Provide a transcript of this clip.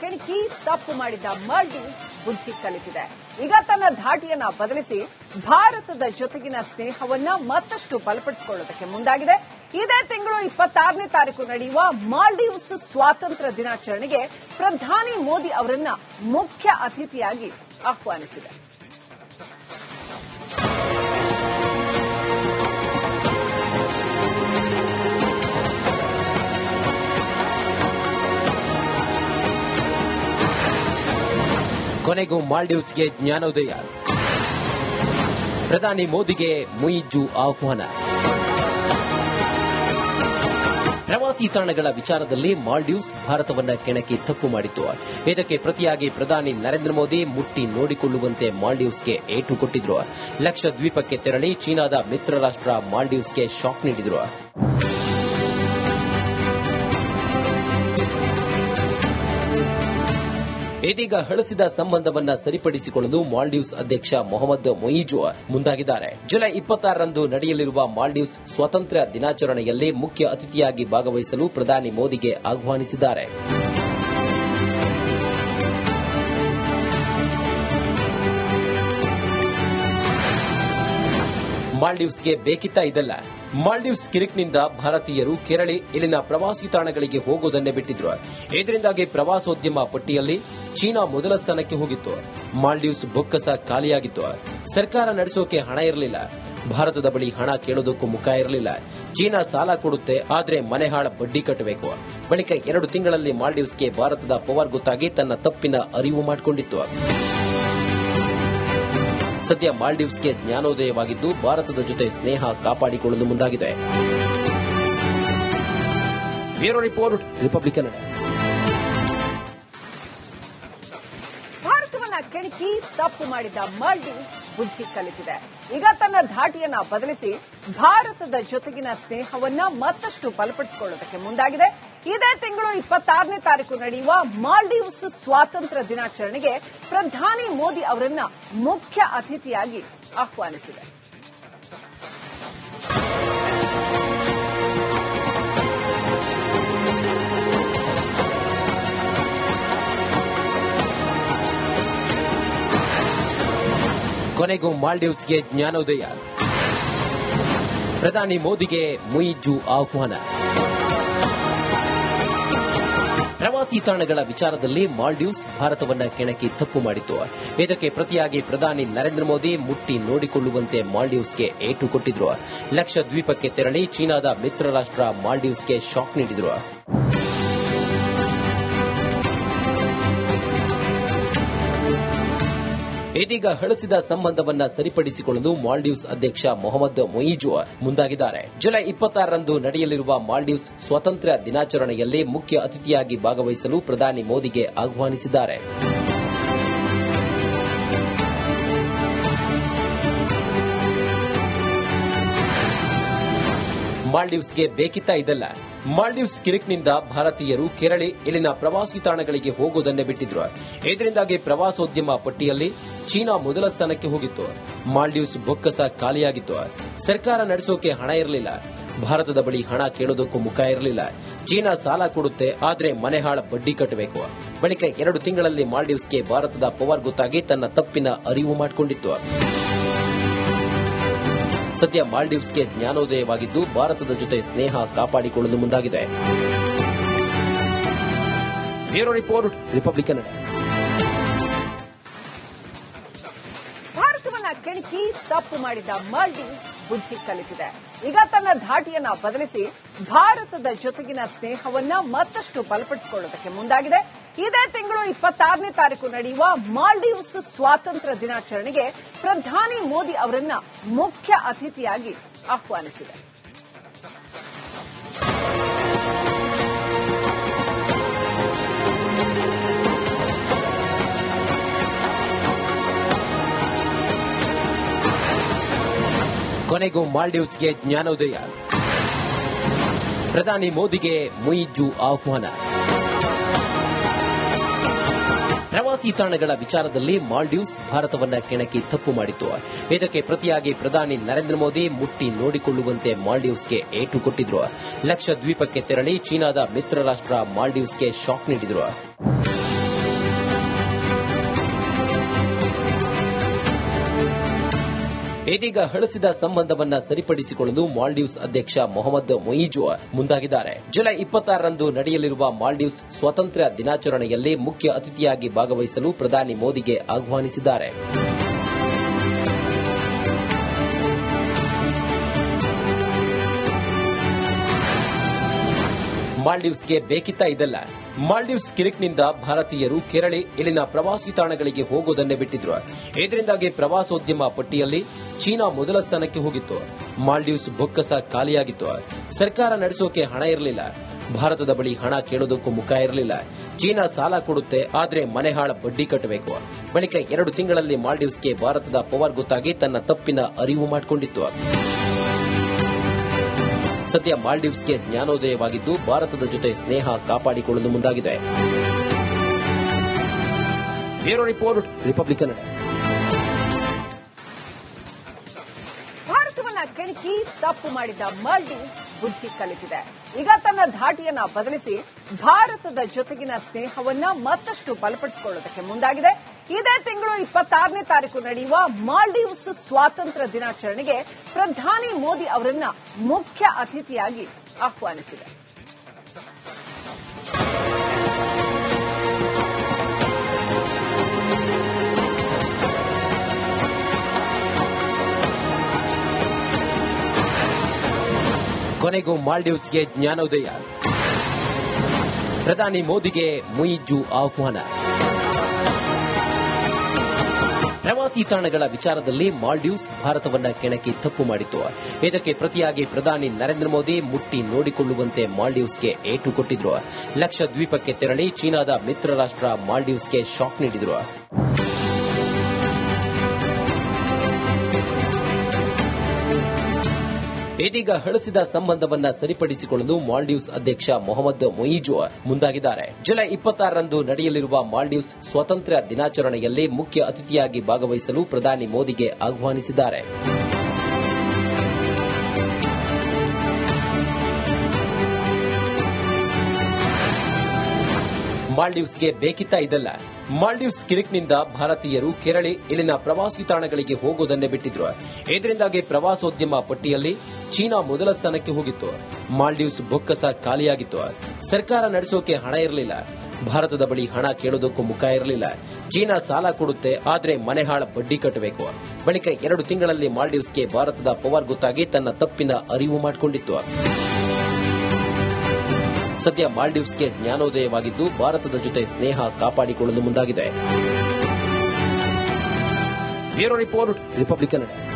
ಕೆಣಕಿ ತಪ್ಪು ಮಾಡಿದ್ದ ಮಾಲ್ಡೀವ್ಸ್ ಬುದ್ಧಿ ಕಲಿತಿದೆ ಈಗ ತನ್ನ ಧಾಟಿಯನ್ನ ಬದಲಿಸಿ ಭಾರತದ ಜೊತೆಗಿನ ಸ್ನೇಹವನ್ನ ಮತ್ತಷ್ಟು ಬಲಪಡಿಸಿಕೊಳ್ಳೋದಕ್ಕೆ ಮುಂದಾಗಿದೆ. ಇದೇ ತಿಂಗಳು ಇಪ್ಪತ್ತಾರನೇ ತಾರೀಕು ನಡೆಯುವ ಮಾಲ್ಡೀವ್ಸ್ ಸ್ವಾತಂತ್ರ್ಯ ದಿನಾಚರಣೆಗೆ ಪ್ರಧಾನಿ ಮೋದಿ ಅವರನ್ನ ಮುಖ್ಯ ಅತಿಥಿಯಾಗಿ ಆಹ್ವಾನಿಸಿದೆ. ಕೊನೆಗೂ ಮಾಲ್ಡೀವ್ಸ್ಗೆ ಜ್ಞಾನೋದಯ. ಪ್ರಧಾನಿ ಮೋದಿಗೆ ಮುಯಿಜು ಆಹ್ವಾನ. ಪ್ರವಾಸಿ ತಾಣಗಳ ವಿಚಾರದಲ್ಲಿ ಮಾಲ್ಡೀವ್ಸ್ ಭಾರತವನ್ನ ಕೆಣಕಿ ತಪ್ಪು ಮಾಡಿತ್ತು. ಇದಕ್ಕೆ ಪ್ರತಿಯಾಗಿ ಪ್ರಧಾನಿ ನರೇಂದ್ರ ಮೋದಿ ಮುಟ್ಟಿ ನೋಡಿಕೊಳ್ಳುವಂತೆ ಮಾಲ್ಡೀವ್ಸ್ಗೆ ಏಟು ಕೊಟ್ಟಿದ್ರು. ಲಕ್ಷ ದ್ವೀಪಕ್ಕೆ ತೆರಳಿ ಚೀನಾದ ಮಿತ್ರ ರಾಷ್ಟ್ರ ಮಾಲ್ಡೀವ್ಸ್ಗೆ ಶಾಕ್ ನೀಡಿದ್ರು. ಇದೀಗ ಹಳಸಿದ ಸಂಬಂಧವನ್ನ ಸರಿಪಡಿಸಿಕೊಳ್ಳಲು ಮಾಲ್ಡೀವ್ಸ್ ಅಧ್ಯಕ್ಷ ಮೊಹಮ್ಮದ್ ಮೊಯಿಜು ಮುಂದಾಗಿದ್ದಾರೆ. ಜುಲೈ ಇಪ್ಪತ್ತಾರರಂದು ನಡೆಯಲಿರುವ ಮಾಲ್ಡೀವ್ಸ್ ಸ್ವಾತಂತ್ರ್ಯ ದಿನಾಚರಣೆಯಲ್ಲಿ ಮುಖ್ಯ ಅತಿಥಿಯಾಗಿ ಭಾಗವಹಿಸಲು ಪ್ರಧಾನಿ ಮೋದಿಗೆ ಆಹ್ವಾನಿಸಿದ್ದಾರೆ. ಮಾಲ್ಡೀವ್ಸ್ಗೆ ಬೇಕಿತ್ತ ಇದಲ್ಲ. ಮಾಲ್ಡೀವ್ಸ್ ಕಿರಿಕ್ನಿಂದ ಭಾರತೀಯರು ಕೆರಳಿ, ಇಲ್ಲಿನ ಪ್ರವಾಸಿ ತಾಣಗಳಿಗೆ ಹೋಗುವುದನ್ನೇ ಬಿಟ್ಟಿದ್ರು. ಇದರಿಂದಾಗಿ ಪ್ರವಾಸೋದ್ಯಮ ಪಟ್ಟಿಯಲ್ಲಿ ಚೀನಾ ಮೊದಲ ಸ್ಥಾನಕ್ಕೆ ಹೋಗಿತ್ತು. ಮಾಲ್ಡೀವ್ಸ್ ಬೊಕ್ಕಸ ಖಾಲಿಯಾಗಿತ್ತು. ಸರ್ಕಾರ ನಡೆಸೋಕೆ ಹಣ ಇರಲಿಲ್ಲ. ಭಾರತದ ಬಳಿ ಹಣ ಕೇಳೋದಕ್ಕೂ ಮುಖ ಇರಲಿಲ್ಲ. ಚೀನಾ ಸಾಲ ಕೊಡುತ್ತೆ, ಆದ್ರೆ ಮನೆಹಾಳ ಬಡ್ಡಿ ಕಟ್ಟಬೇಕು. ಬಳಿಕ ಎರಡು ತಿಂಗಳಲ್ಲಿ ಮಾಲ್ಡೀವ್ಸ್ಗೆ ಭಾರತದ ಪವರ್ ಗೊತ್ತಾಗಿ ತನ್ನ ತಪ್ಪಿನ ಅರಿವು ಮಾಡಿಕೊಂಡಿತ್ತು. ಸದ್ಯ ಮಾಲ್ಡೀವ್ಸ್ಗೆ ಜ್ಞಾನೋದಯವಾಗಿದ್ದು ಭಾರತದ ಜೊತೆ ಸ್ನೇಹ ಕಾಪಾಡಿಕೊಳ್ಳಲು ಮುಂದಾಗಿದೆ. ಬ್ಯೂರೋ ರಿಪೋರ್ಟ್ ರಿಪಬ್ಲಿಕ್ ಕನ್ನಡ ಕೆಣಕಿ ತಪ್ಪು ಮಾಡಿದ್ದ ಮಾಲ್ಡೀವ್ಸ್ ಬುದ್ಧಿ ಕಲಿತಿದೆ. ಈಗ ತನ್ನ ಧಾಟಿಯನ್ನ ಬದಲಿಸಿ ಭಾರತದ ಜೊತೆಗಿನ ಸ್ನೇಹವನ್ನ ಮತ್ತಷ್ಟು ಬಲಪಡಿಸಿಕೊಳ್ಳೋದಕ್ಕೆ ಮುಂದಾಗಿದೆ. ಇದೇ ತಿಂಗಳು ಇಪ್ಪತ್ತಾರನೇ ತಾರೀಕು ನಡೆಯುವ ಮಾಲ್ಡೀವ್ಸ್ ಸ್ವಾತಂತ್ರ್ಯ ದಿನಾಚರಣೆಗೆ ಪ್ರಧಾನಿ ಮೋದಿ ಅವರನ್ನ ಮುಖ್ಯ ಅತಿಥಿಯಾಗಿ ಆಹ್ವಾನಿಸಿದೆ. ಕೊನೆಗೂ ಮಾಲ್ಡೀವ್ಸ್ಗೆ ಜ್ಞಾನೋದಯ. ಪ್ರಧಾನಿ ಮೋದಿಗೆ ಮುಯಿಜು ಆಹ್ವಾನ. ಪ್ರವಾಸಿ ತಾಣಗಳ ವಿಚಾರದಲ್ಲಿ ಮಾಲ್ಡೀವ್ಸ್ ಭಾರತವನ್ನ ಕೆಣಕಿ ತಪ್ಪು ಮಾಡಿತು ಇದಕ್ಕೆ ಪ್ರತಿಯಾಗಿ ಪ್ರಧಾನಿ ನರೇಂದ್ರ ಮೋದಿ ಮುಟ್ಟಿ ನೋಡಿಕೊಳ್ಳುವಂತೆ ಮಾಲ್ಡೀವ್ಸ್ಗೆ ಏಟು ಕೊಟ್ಟಿದ್ರು. ಲಕ್ಷದ್ವೀಪಕ್ಕೆ ತೆರಳಿ ಚೀನಾದ ಮಿತ್ರ ರಾಷ್ಟ್ರ ಮಾಲ್ಡೀವ್ಸ್ಗೆ ಶಾಕ್ ನೀಡಿದ್ರು. ಇದೀಗ ಹಳಸಿದ ಸಂಬಂಧವನ್ನ ಸರಿಪಡಿಸಿಕೊಳ್ಳಲು ಮಾಲ್ಡೀವ್ಸ್ ಅಧ್ಯಕ್ಷ ಮೊಹಮ್ಮದ್ ಮೊಯಿಜು ಮುಂದಾಗಿದ್ದಾರೆ. ಜುಲೈ ಇಪ್ಪತ್ತಾರರಂದು ನಡೆಯಲಿರುವ ಮಾಲ್ಡೀವ್ಸ್ ಸ್ವಾತಂತ್ರ್ಯ ದಿನಾಚರಣೆಯಲ್ಲಿ ಮುಖ್ಯ ಅತಿಥಿಯಾಗಿ ಭಾಗವಹಿಸಲು ಪ್ರಧಾನಿ ಮೋದಿಗೆ ಆಹ್ವಾನಿಸಿದ್ದಾರೆ. ಮಾಲ್ಡೀವ್ಸ್ಗೆ ಬೇಕಿತ್ತ ಇದಲ್ಲ. ಮಾಲ್ಡೀವ್ಸ್ ಕಿರಿಕ್ನಿಂದ ಭಾರತೀಯರು ಕೆರಳಿ ಇಲ್ಲಿನ ಪ್ರವಾಸಿ ತಾಣಗಳಿಗೆ ಹೋಗುವುದನ್ನೇ ಬಿಟ್ಟಿದ್ರು. ಇದರಿಂದಾಗಿ ಪ್ರವಾಸೋದ್ಯಮ ಪಟ್ಟಿಯಲ್ಲಿ ಚೀನಾ ಮೊದಲ ಸ್ಥಾನಕ್ಕೆ ಹೋಗಿತ್ತು. ಮಾಲ್ಡೀವ್ಸ್ ಬೊಕ್ಕಸ ಖಾಲಿಯಾಗಿತ್ತು. ಸರ್ಕಾರ ನಡೆಸೋಕೆ ಹಣ ಇರಲಿಲ್ಲ. ಭಾರತದ ಬಳಿ ಹಣ ಕೇಳೋದಕ್ಕೂ ಮುಖ ಇರಲಿಲ್ಲ. ಚೀನಾ ಸಾಲ ಕೊಡುತ್ತೆ, ಆದ್ರೆ ಮನೆಹಾಳ ಬಡ್ಡಿ ಕಟ್ಟಬೇಕು. ಬಳಿಕ ಎರಡು ತಿಂಗಳಲ್ಲಿ ಮಾಲ್ಡೀವ್ಸ್ಗೆ ಭಾರತದ ಪವರ್ ಗೊತ್ತಾಗಿ ತನ್ನ ತಪ್ಪಿನ ಅರಿವು ಮಾಡಿಕೊಂಡಿತ್ತು. ಸದ್ಯ ಮಾಲ್ಡೀವ್ಸ್ಗೆ ಜ್ಞಾನೋದಯವಾಗಿದ್ದು ಭಾರತದ ಜೊತೆ ಸ್ನೇಹ ಕಾಪಾಡಿಕೊಳ್ಳಲು ಮುಂದಾಗಿದೆ. ರಿಪೋರ್ಟ್ ರಿಪಬ್ಲಿಕ್ ಕನ್ನಡ ಕೆಣಕಿ ತಪ್ಪು ಮಾಡಿದ ಮಾಲ್ಡೀವ್ಸ್ ಬುದ್ಧಿ ಕಲಿತಿದೆ. ಈಗ ತನ್ನ ಧಾಟಿಯನ್ನ ಬದಲಿಸಿ ಭಾರತದ ಜೊತೆಗಿನ ಸ್ನೇಹವನ್ನ ಮತ್ತಷ್ಟು ಬಲಪಡಿಸಿಕೊಳ್ಳೋದಕ್ಕೆ ಮುಂದಾಗಿದೆ. ಇದೇ ತಿಂಗಳು ಇಪ್ಪತ್ತಾರನೇ ತಾರೀಕು ನಡೆಯುವ ಮಾಲ್ಡೀವ್ಸ್ ಸ್ವಾತಂತ್ರ್ಯ ದಿನಾಚರಣೆಗೆ ಪ್ರಧಾನಿ ಮೋದಿ ಅವರನ್ನ ಮುಖ್ಯ ಅತಿಥಿಯಾಗಿ ಆಹ್ವಾನಿಸಿದೆ. ಕೊನೆಗೂ ಮಾಲ್ಡೀವ್ಸ್ಗೆ ಜ್ಞಾನೋದಯ. ಪ್ರಧಾನಿ ಮೋದಿಗೆ ಮುಯಿಜು ಆಹ್ವಾನ. ಪ್ರವಾಸಿ ತಾಣಗಳ ವಿಚಾರದಲ್ಲಿ ಮಾಲ್ಡೀವ್ಸ್ ಭಾರತವನ್ನ ಕೆಣಕಿ ತಪ್ಪು ಮಾಡಿತು ಇದಕ್ಕೆ ಪ್ರತಿಯಾಗಿ ಪ್ರಧಾನಿ ನರೇಂದ್ರ ಮೋದಿ ಮುಟ್ಟಿ ನೋಡಿಕೊಳ್ಳುವಂತೆ ಮಾಲ್ಡೀವ್ಸ್ಗೆ ಏಟು ಕೊಟ್ಟಿದ್ರು. ಲಕ್ಷ ದ್ವೀಪಕ್ಕೆ ತೆರಳಿ ಚೀನಾದ ಮಿತ್ರ ರಾಷ್ಟ್ರ ಮಾಲ್ಡೀವ್ಸ್ಗೆ ಶಾಕ್ ನೀಡಿದ್ರು. ಇದೀಗ ಹಳಸಿದ ಸಂಬಂಧವನ್ನ ಸರಿಪಡಿಸಿಕೊಳ್ಳಲು ಮಾಲ್ಡೀವ್ಸ್ ಅಧ್ಯಕ್ಷ ಮೊಹಮ್ಮದ್ ಮೊಯಿಜು ಮುಂದಾಗಿದ್ದಾರೆ. ಜುಲೈ ಇಪ್ಪತ್ತಾರರಂದು ನಡೆಯಲಿರುವ ಮಾಲ್ಡೀವ್ಸ್ ಸ್ವಾತಂತ್ರ್ಯ ದಿನಾಚರಣೆಯಲ್ಲಿ ಮುಖ್ಯ ಅತಿಥಿಯಾಗಿ ಭಾಗವಹಿಸಲು ಪ್ರಧಾನಿ ಮೋದಿಗೆ ಆಹ್ವಾನಿಸಿದ್ದಾರೆ. ಮಾಲ್ಡೀವ್ಸ್ಗೆ ಬೇಕಿತ್ತ ಇದೆಲ್ಲ. ಮಾಲ್ಡೀವ್ಸ್ ಕಿರಿಕ್ನಿಂದ ಭಾರತೀಯರು ಕೇರಳಿ, ಇಲ್ಲಿನ ಪ್ರವಾಸಿ ತಾಣಗಳಿಗೆ ಹೋಗುವುದನ್ನೇ ಬಿಟ್ಟಿದ್ರು. ಇದರಿಂದಾಗಿ ಪ್ರವಾಸೋದ್ಯಮ ಪಟ್ಟಿಯಲ್ಲಿ ಚೀನಾ ಮೊದಲ ಸ್ಥಾನಕ್ಕೆ ಹೋಗಿತ್ತು. ಮಾಲ್ಡೀವ್ಸ್ ಬೊಕ್ಕಸ ಖಾಲಿಯಾಗಿತ್ತು. ಸರ್ಕಾರ ನಡೆಸೋಕೆ ಹಣ ಇರಲಿಲ್ಲ. ಭಾರತದ ಬಳಿ ಹಣ ಕೇಳೋದಕ್ಕೂ ಮುಖ ಇರಲಿಲ್ಲ. ಚೀನಾ ಸಾಲ ಕೊಡುತ್ತೆ, ಆದ್ರೆ ಮನೆಹಾಳ ಬಡ್ಡಿ ಕಟ್ಟಬೇಕು. ಬಳಿಕ ಎರಡು ತಿಂಗಳಲ್ಲಿ ಮಾಲ್ಡೀವ್ಸ್ಗೆ ಭಾರತದ ಪವರ್ ಗೊತ್ತಾಗಿ ತನ್ನ ತಪ್ಪಿನ ಅರಿವು ಮಾಡಿಕೊಂಡಿತ್ತು. ಸದ್ಯ ಮಾಲ್ಡೀವ್ಸ್ಗೆ ಜ್ಞಾನೋದಯವಾಗಿದ್ದು, ಭಾರತದ ಜೊತೆ ಸ್ನೇಹ ಕಾಪಾಡಿಕೊಳ್ಳಲು ಮುಂದಾಗಿದೆ. Report, Republic Kannada. ಭಾರತವನ್ನ ಕೆಣಕಿ ತಪ್ಪು ಮಾಡಿದ ಮಾಲ್ಡೀವ್ಸ್ ಬುದ್ಧಿ ಕಲಿತಿದೆ. ಈಗ ತನ್ನ ಧಾಟಿಯನ್ನ ಬದಲಿಸಿ ಭಾರತದ ಜೊತೆಗಿನ ಸ್ನೇಹವನ್ನ ಮತ್ತಷ್ಟು ಬಲಪಡಿಸಿಕೊಳ್ಳುವುದಕ್ಕೆ ಮುಂದಾಗಿದೆ. ಇದೇ ತಿಂಗಳು ಇಪ್ಪತ್ತಾರನೇ ತಾರೀಕು ನಡೆಯುವ ಮಾಲ್ಡೀವ್ಸ್ ಸ್ವಾತಂತ್ರ್ಯ ದಿನಾಚರಣೆಗೆ ಪ್ರಧಾನಿ ಮೋದಿ ಅವರನ್ನ ಮುಖ್ಯ ಅತಿಥಿಯಾಗಿ ಆಹ್ವಾನಿಸಿದೆ. ಕೊನೆಗೂ ಮಾಲ್ಡೀವ್ಸ್ಗೆ ಜ್ಞಾನೋದಯ. ಪ್ರಧಾನಿ ಮೋದಿಗೆ ಮುಯಿಜು ಆಹ್ವಾನ. ಪ್ರವಾಸಿ ತಾಣಗಳ ವಿಚಾರದಲ್ಲಿ ಮಾಲ್ಡೀವ್ಸ್ ಭಾರತವನ್ನ ಕೆಣಕಿ ತಪ್ಪು ಮಾಡಿತು ಇದಕ್ಕೆ ಪ್ರತಿಯಾಗಿ ಪ್ರಧಾನಿ ನರೇಂದ್ರ ಮೋದಿ ಮುಟ್ಟಿ ನೋಡಿಕೊಳ್ಳುವಂತೆ ಮಾಲ್ಡೀವ್ಸ್ಗೆ ಏಟು ಕೊಟ್ಟಿದ್ರು. ಲಕ್ಷ ದ್ವೀಪಕ್ಕೆ ತೆರಳಿ ಚೀನಾದ ಮಿತ್ರ ರಾಷ್ಟ್ರ ಮಾಲ್ಡೀವ್ಸ್ಗೆ ಶಾಕ್ ನೀಡಿದ್ರು. ಇದೀಗ ಹಳಸಿದ ಸಂಬಂಧವನ್ನ ಸರಿಪಡಿಸಿಕೊಳ್ಳಲು ಮಾಲ್ಡೀವ್ಸ್ ಅಧ್ಯಕ್ಷ ಮೊಹಮ್ಮದ್ ಮೊಯಿಜು ಮುಂದಾಗಿದ್ದಾರೆ. ಜುಲೈ ಇಪ್ಪತ್ತಾರರಂದು ನಡೆಯಲಿರುವ ಮಾಲ್ಡೀವ್ಸ್ ಸ್ವಾತಂತ್ರ್ಯ ದಿನಾಚರಣೆಯಲ್ಲಿ ಮುಖ್ಯ ಅತಿಥಿಯಾಗಿ ಭಾಗವಹಿಸಲು ಪ್ರಧಾನಿ ಮೋದಿಗೆ ಆಹ್ವಾನಿಸಿದ್ದಾರೆ. ಮಾಲ್ಡೀವ್ಸ್ಗೆ ಬೇಕಿತ್ತ ಇದಲ್ಲ. ಮಾಲ್ಡೀವ್ಸ್ ಕಿರಿಕ್ನಿಂದ ಭಾರತೀಯರು ಕೆರಳಿ, ಇಲ್ಲಿನ ಪ್ರವಾಸಿ ತಾಣಗಳಿಗೆ ಹೋಗುವುದನ್ನೇ ಬಿಟ್ಟಿದ್ರು. ಇದರಿಂದಾಗಿ ಪ್ರವಾಸೋದ್ಯಮ ಪಟ್ಟಿಯಲ್ಲಿ ಚೀನಾ ಮೊದಲ ಸ್ಥಾನಕ್ಕೆ ಹೋಗಿತ್ತು. ಮಾಲ್ಡೀವ್ಸ್ ಬೊಕ್ಕಸ ಖಾಲಿಯಾಗಿತ್ತು. ಸರ್ಕಾರ ನಡೆಸೋಕೆ ಹಣ ಇರಲಿಲ್ಲ. ಭಾರತದ ಬಳಿ ಹಣ ಕೇಳೋದಕ್ಕೂ ಮುಖ ಇರಲಿಲ್ಲ. ಚೀನಾ ಸಾಲ ಕೊಡುತ್ತೆ, ಆದ್ರೆ ಮನೆಹಾಳ ಬಡ್ಡಿ ಕಟ್ಟಬೇಕು. ಬಳಿಕ ಎರಡು ತಿಂಗಳಲ್ಲಿ ಮಾಲ್ಡೀವ್ಸ್ಗೆ ಭಾರತದ ಪವರ್ ಗೊತ್ತಾಗಿ ತನ್ನ ತಪ್ಪಿನ ಅರಿವು ಮಾಡಿಕೊಂಡಿತ್ತು. ಸದ್ಯ ಮಾಲ್ಡೀವ್ಸ್ಗೆ ಜ್ಞಾನೋದಯವಾಗಿದ್ದು ಭಾರತದ ಜೊತೆ ಸ್ನೇಹ ಕಾಪಾಡಿಕೊಳ್ಳಲು ಮುಂದಾಗಿದೆ. Bureau report, Republic Kannada.